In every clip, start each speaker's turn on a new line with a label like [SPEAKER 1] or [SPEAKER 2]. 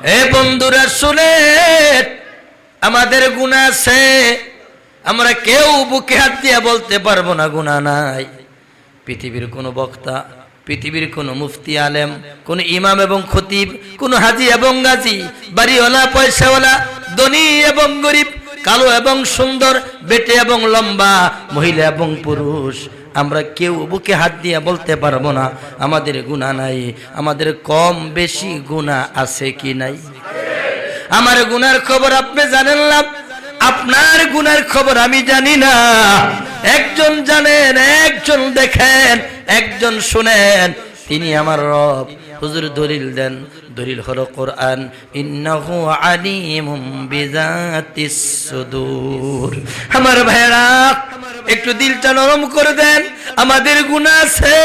[SPEAKER 1] এ বন্ধুরা শুনে আমাদের গুণা আছে। আমরা কেউ বুকে হাত দিয়ে বলতে পারব না গুণা নাই। পৃথিবীর কোনো বক্তা, পৃথিবীর কোনো মুফতি আলেম, কোন ইমাম এবং খতিব, কোন হাজি এবং গাজী, বাড়িওয়ালা, পয়সাওয়ালা, ধনী এবং গরিব, কালো এবং সুন্দর, বেটে এবং লম্বা, মহিলা এবং পুরুষ আমরা কেউ বুকে হাত দিয়ে বলতে পারব না, আমাদের গুণা নাই, আমাদের কম বেশি গুণা আছে কি নাই? আমার গুনার খবর আপনি জানেন না আপনার গুনার খবর আমি জানি না। একজন জানেন, একজন দেখেন, একজন শুনেন। তিনি আমার রব। হুজুর দলিল দেন। দলিল হলো কোরআন, ইন্নাহু আলিমুম বিজাতিস সুদূর। আমার ভাইরা একটু দিলটা নরম করে দেন। আমাদের গুনাহ আছে।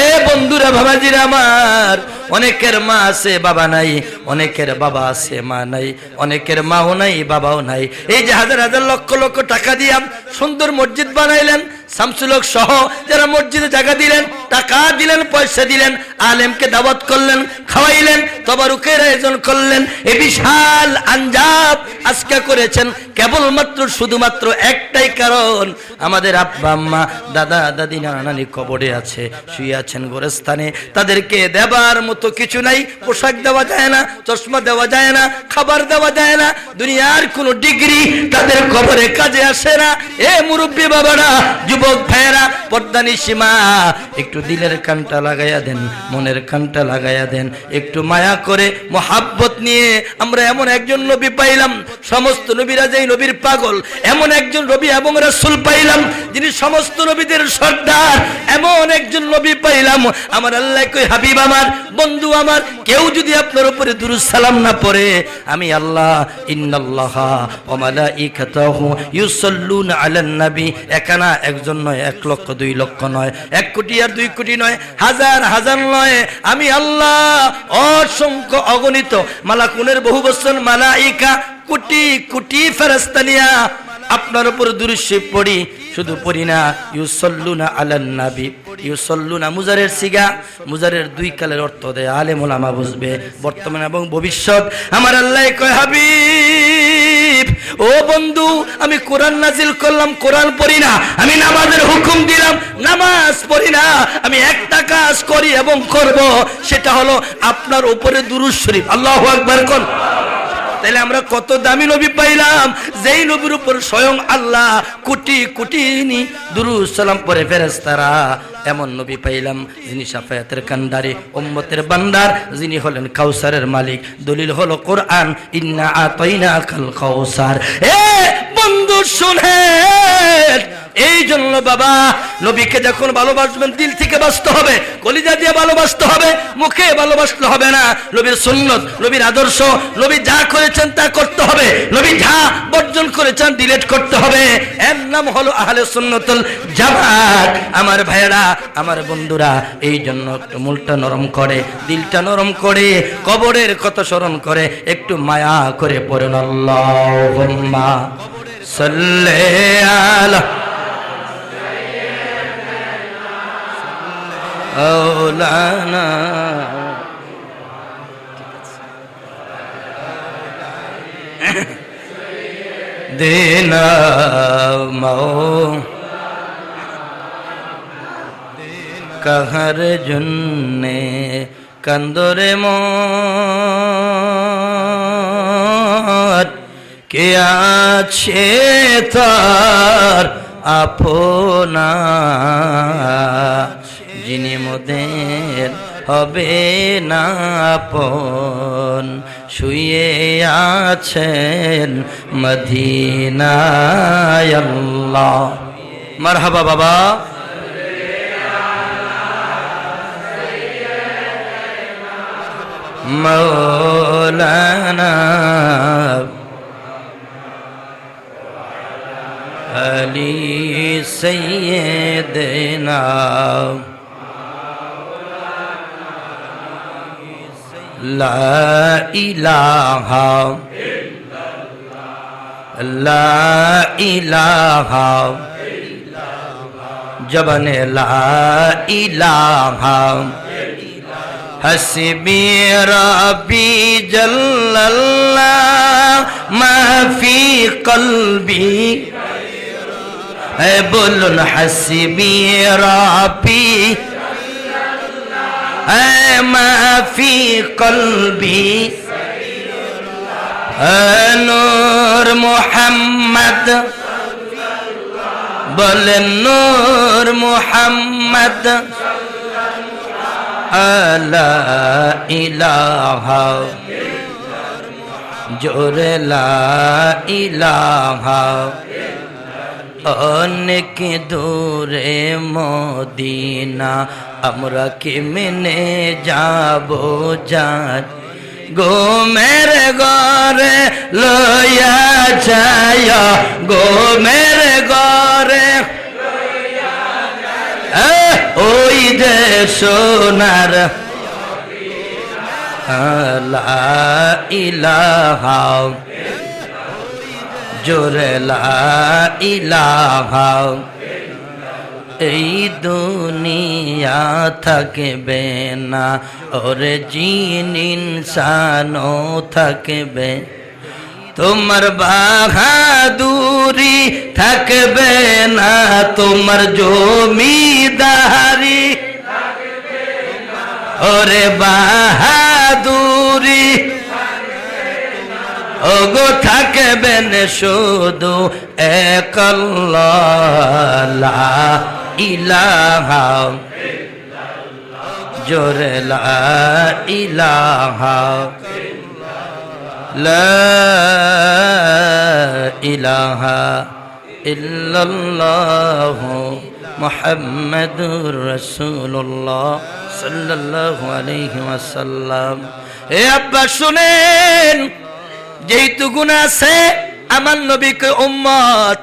[SPEAKER 1] এ বন্ধুরা, বাবাজিরা আমার, অনেকের মা আছে, বাবা নাই, অনেকের বাবা আছে, মা নাই, অনেকের মাও নাই, বাবাও নাই। এই যে হাজার হাজার লক্ষ লক্ষ টাকা দিয়া সুন্দর মসজিদ বানাইলেন, শামসুলক সহ যারা মসজিদে জায়গা দিলেন, টাকা দিলেন, পয়সা দিলেন, আলেমকে দাওয়াত করলেন, খাওয়াইলেন, তবারুকের আয়োজন করলেন। এ বিশাল আঞ্জাব আজকে করেছেন, কেবলমাত্র, শুধুমাত্র একটাই কারণ, আমাদের আব্বা আম্মা, দাদা, দাদি নানা নানি কবরে আছে, শুয়ে আছেন গোরস্থানে। তাদেরকে দেবার মতো কিছু নাই, পোশাক দেওয়া যায় না, চশমা দেওয়া যায় না, খাবার দেওয়া যায় না, দুনিয়ার কোনো ডিগ্রি তাদের কবরে কাজে আসে না। এ মুরব্বী বাবারা, যুবক ভাইয়েরা, পর্দানি সীমা, একটু দিলের কানটা লাগাইয়া দেন, মনের কানটা লাগাইয়া দেন, একটু মায়া করে মোহাব্বত নিয়ে আমরা এমন একজন নবী পাইলাম, সমস্ত নবীরা যেই নবীর পাগল, এমন একজন নবী এবং রাসূল পাইলাম, যিনি সমস্ত নবীদের সর্দার, এমন একজন নবী পাইলাম। আমার আল্লাহ কই, হাবিব আমার, বন্ধু আমার, কেউ যদি আপনার উপরে সালাম না পড়ে, আমি আল্লাহ ওয়া ইউসাল্লুনা আলান নবী। একানা একজন নয়, এক লক্ষ, দুই লক্ষ নয়, এক কোটি আর দুই কোটি নয়, হাজার হাজার নয়। আমি আল্লাহ অসংখ্য অগণিত মালাকুনের বহু বছর মালাইকা কোটি কোটি ফেরেস্তানিয়া আপনার উপর দৃশ্য পড়ি। শুধু পড়ি না, ইউসল্লুনা আলান নাবি, ইউসল্লুনা মুজারের সিগা, মুজারের দুই কালের অর্থ দেয়, আলেম ওলামা বুঝবে। বর্তমান এবং ভবিষ্যৎ, আমার আল্লাহ কয়, হাবিব, ও বন্ধু, আমি কোরআন নাজিল করলাম, কোরআন পড়ি না, আমি নামাজের হুকুম দিলাম, নামাজ পড়ি না, আমি একটা কাজ করি এবং করব, সেটা হলো আপনার উপরে দুরুজ শরীফ। আল্লাহু আকবার কোন? তাহলে আমরা কত দামি নবী পাইলাম। যেই নবীর উপর স্বয়ং আল্লাহ কোটি কোটি নি দুরুদ সালাম পরে ফেরেশতারা। এমন নবী পাইলাম যিনি সাফায়াতের কান্দারি উম্মতের বান্দার, যিনি হলেন কাউসারের মালিক। দলিল হলো কোরআন, ইন্না আতাইনা কাল কাউসার। এ বন্ধু শুনেন এই জন্য বাবা, নবীকে যখন ভালোবাসবেন, দিল থেকে বাঁচতে হবে, কলিজা দিয়ে ভালোবাসতে হবে, মুখে ভালোবাসতে হবে না। নবীর সুন্নত, নবীর আদর্শ, নবী যা করেছেন তা করতে হবে। নবী যা বর্জন করেছেন ডিলেট করতে হবে। এর নাম হলো আহলে সুন্নতুল জামাত। আমার ভাইয়েরা, আমার বন্ধুরা এই জন্য একটু মূলটা নরম করে, দিলটা নরম করে, কবরের কত স্মরণ করে, একটু মায়া করে পড়েন। আল্লাহুম্মা সাল্লি আলা مولانا দেনা মৌ কাহার জন্যে কান্দরে মত কে আছে তার আপনা তিনি মোদের হবে না পন শুয়ে আছেন মদিনায় আল্লাহ। মারহাবা বাবা। মৌলানা আলী সৈয়দনা لا إله لا إله جبن لا إله حسبي ربي جل الله ما في قلبي بول حسبي ربي ما في قلبي اے نور محمد বলেন নূর মুহাম্মদ আলা ইলাহা জোরে লা ইলাহা অনেক দূরে মদিনা আমরা কেমনে যাব জান? গোমের গরে লয়া যায় গোমের গরে ওই যে সোনার ইলাহা। জোরে লা ইলাহা। এই দুনিয়া থাকবে না, ওরে জিন ইনসানও থাকবে। তোমার বাহাদুরি থাকবে না, তোমার জমিদারি ওরে বাহাদুরি ওগো থাকবেন শুধু একল্লা ইলাহা। জোরে লা ইলাহা। লা ইলাহা ইল্লাল্লাহ মুহাম্মাদুর রাসূলুল্লাহ সাল্লাল্লাহু আলাইহি ওয়াসাল্লাম। এ আব্বা, শুনেন যেহেতু গুণা আছে, আমার নবীকে উম্মত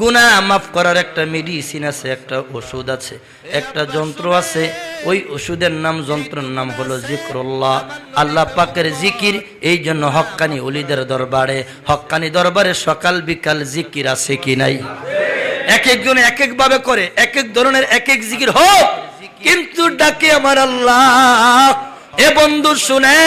[SPEAKER 1] গুণা মাফ করার একটা মেডিসিন আছে, একটা ওষুধ আছে, একটা যন্ত্র আছে। ওই ওষুধের নাম, যন্ত্রের নাম হলো জিক্রুল্লাহ। আল্লাহ পাকের জিকির, এই জন্য হক্কানি অলিদের দরবারে হক্কানি দরবারে সকাল বিকাল জিকির আছে কি নাই? এক একজন এক এক ভাবে করে, এক এক ধরনের এক এক জিকির হোক, কিন্তু ডাকে আমার আল্লাহ, এ বন্ধু শুনে,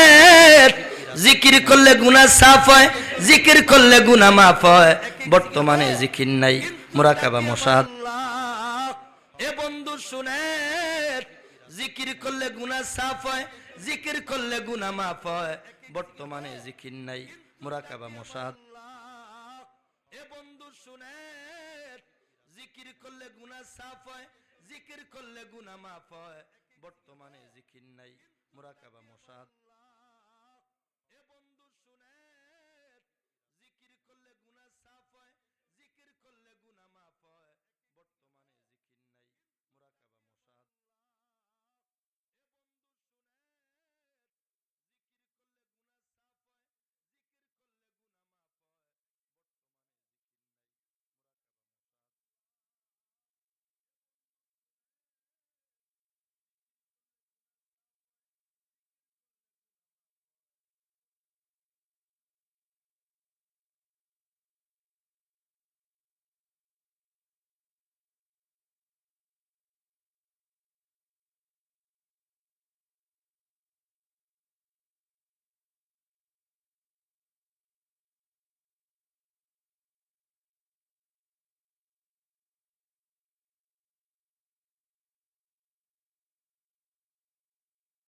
[SPEAKER 1] জিকির করলে গুনাহ সাফ হয় জিকির করলে গুনাহ মাফ হয়। বর্তমানে জিকির নাই, মুরাকাবা মোসাদ এ বন্ধু শুনে, জিকির করলে গুনাহ সাফ হয়, জিকির করলে গুনাহ মাফ হয়। বর্তমানে জিকির নাই, মুরাকাবা মোসাদ এ বন্ধু শুনে, জিকির করলে গুনাহ সাফ হয়, জিকির করলে গুনাহ মাফ হয়। বর্তমানে জিকির নাই, মুরাকাবা মোসাদ